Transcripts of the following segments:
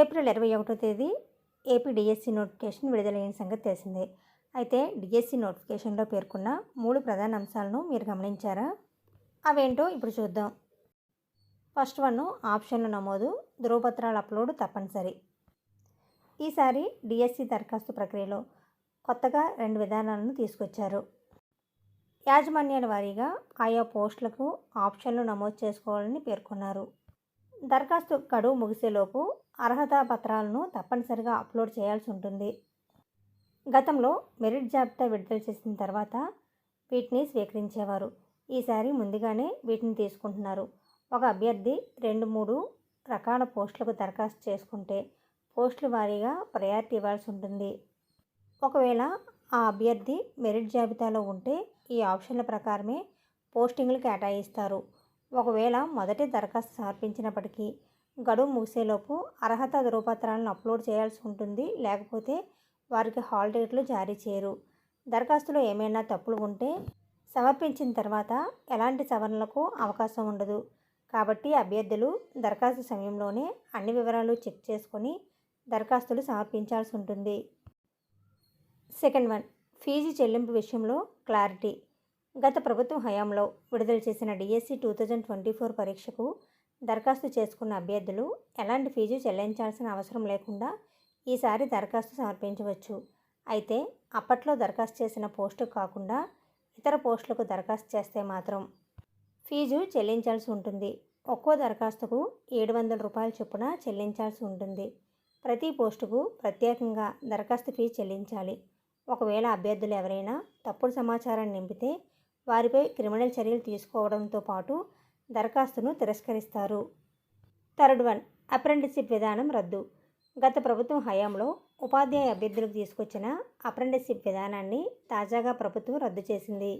April ఇరవై ఒకటో తేదీ ఏపీ డిఎస్సి నోటిఫికేషన్ విడుదలైన సంగతి తెలిసిందే. అయితే డిఎస్సి నోటిఫికేషన్లో పేర్కొన్న మూడు ప్రధాన అంశాలను మీరు గమనించారా? అవేంటో ఇప్పుడు చూద్దాం. ఫస్ట్ వన్ ఆప్షన్ల నమోదు ధృవపత్రాల అప్లోడ్ తప్పనిసరి. ఈసారి డిఎస్సి దరఖాస్తు ప్రక్రియలో కొత్తగా రెండు విధానాలను తీసుకొచ్చారు. యాజమాన్యాల వారీగా ఆయా పోస్టులకు ఆప్షన్లు నమోదు చేసుకోవాలని పేర్కొన్నారు. దరఖాస్తు గడువు ముగిసేలోపు అర్హత పత్రాలను తప్పనిసరిగా అప్లోడ్ చేయాల్సి ఉంటుంది. గతంలో మెరిట్ జాబితా విడుదల చేసిన తర్వాత వీటిని స్వీకరించేవారు. ఈసారి ముందుగానే వీటిని తీసుకుంటున్నారు. ఒక అభ్యర్థి రెండు మూడు రకాల పోస్టులకు దరఖాస్తు చేసుకుంటే పోస్టుల వారీగా ప్రయారిటీ ఇవ్వాల్సి ఉంటుంది. ఒకవేళ ఆ అభ్యర్థి మెరిట్ జాబితాలో ఉంటే ఈ ఆప్షన్ల ప్రకారమే పోస్టింగ్లు కేటాయిస్తారు. ఒకవేళ మొదటి దరఖాస్తు సమర్పించినప్పటికీ గడువు ముగిసేలోపు అర్హత ధృవపత్రాలను అప్లోడ్ చేయాల్సి ఉంటుంది. లేకపోతే వారికి హాల్ టికెట్లు జారీ చేయరు. దరఖాస్తులో ఏమైనా తప్పులు ఉంటే సమర్పించిన తర్వాత ఎలాంటి సవరణలకు అవకాశం ఉండదు. కాబట్టి అభ్యర్థులు దరఖాస్తు సమయంలోనే అన్ని వివరాలు చెక్ చేసుకొని దరఖాస్తులు సమర్పించాల్సి ఉంటుంది. Second one. ఫీజు చెల్లింపు విషయంలో క్లారిటీ. గత ప్రభుత్వం హయాంలో విడుదల చేసిన DSC two thousand twenty four పరీక్షకు దరఖాస్తు చేసుకున్న అభ్యర్థులు ఎలాంటి ఫీజు చెల్లించాల్సిన అవసరం లేకుండా ఈసారి దరఖాస్తు సమర్పించవచ్చు. అయితే అప్పట్లో దరఖాస్తు చేసిన పోస్టుకు కాకుండా ఇతర పోస్టులకు దరఖాస్తు చేస్తే మాత్రం ఫీజు చెల్లించాల్సి ఉంటుంది. ఒక్కో దరఖాస్తుకు ఏడు వందల రూపాయల చొప్పున చెల్లించాల్సి ఉంటుంది. ప్రతి పోస్టుకు ప్రత్యేకంగా దరఖాస్తు ఫీజు చెల్లించాలి. ఒకవేళ అభ్యర్థులు ఎవరైనా తప్పుడు సమాచారాన్ని నింపితే వారిపై క్రిమినల్ చర్యలు తీసుకోవడంతో పాటు దరఖాస్తును తిరస్కరిస్తారు. థర్డ్ వన్ అప్రెంటిస్షిప్ విధానం రద్దు. గత ప్రభుత్వం హయాంలో ఉపాధ్యాయ అభ్యర్థులకు తీసుకొచ్చిన అప్రెంటిస్షిప్ విధానాన్ని తాజాగా ప్రభుత్వం రద్దు చేసింది.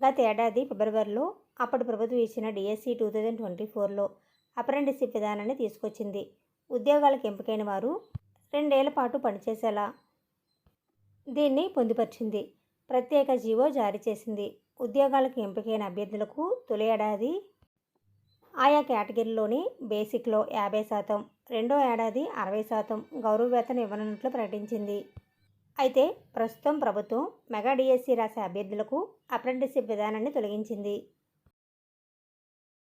గత ఏడాది ఫిబ్రవరిలో అప్పటి ప్రభుత్వం ఇచ్చిన డిఎస్సి టూ థౌజండ్ ట్వంటీ ఫోర్లో అప్రెంటిస్షిప్ విధానాన్ని తీసుకొచ్చింది. ఉద్యోగాలకు ఎంపికైన వారు రెండేళ్ళ పాటు పనిచేసేలా దీన్ని పొందుపరిచింది. ప్రత్యేక జీవో జారీ చేసింది. ఉద్యోగాలకు ఎంపికైన అభ్యర్థులకు తొలి ఏడాది. ఆయా కేటగిరీలోని బేసిక్లో యాభై శాతం రెండో ఏడాది అరవై శాతం గౌరవ వేతనం ఇవ్వనున్నట్లు ప్రకటించింది. అయితే ప్రస్తుతం ప్రభుత్వం మెగా డిఎస్సి రాసే అభ్యర్థులకు అప్రెంటిస్షిప్ విధానాన్ని తొలగించింది.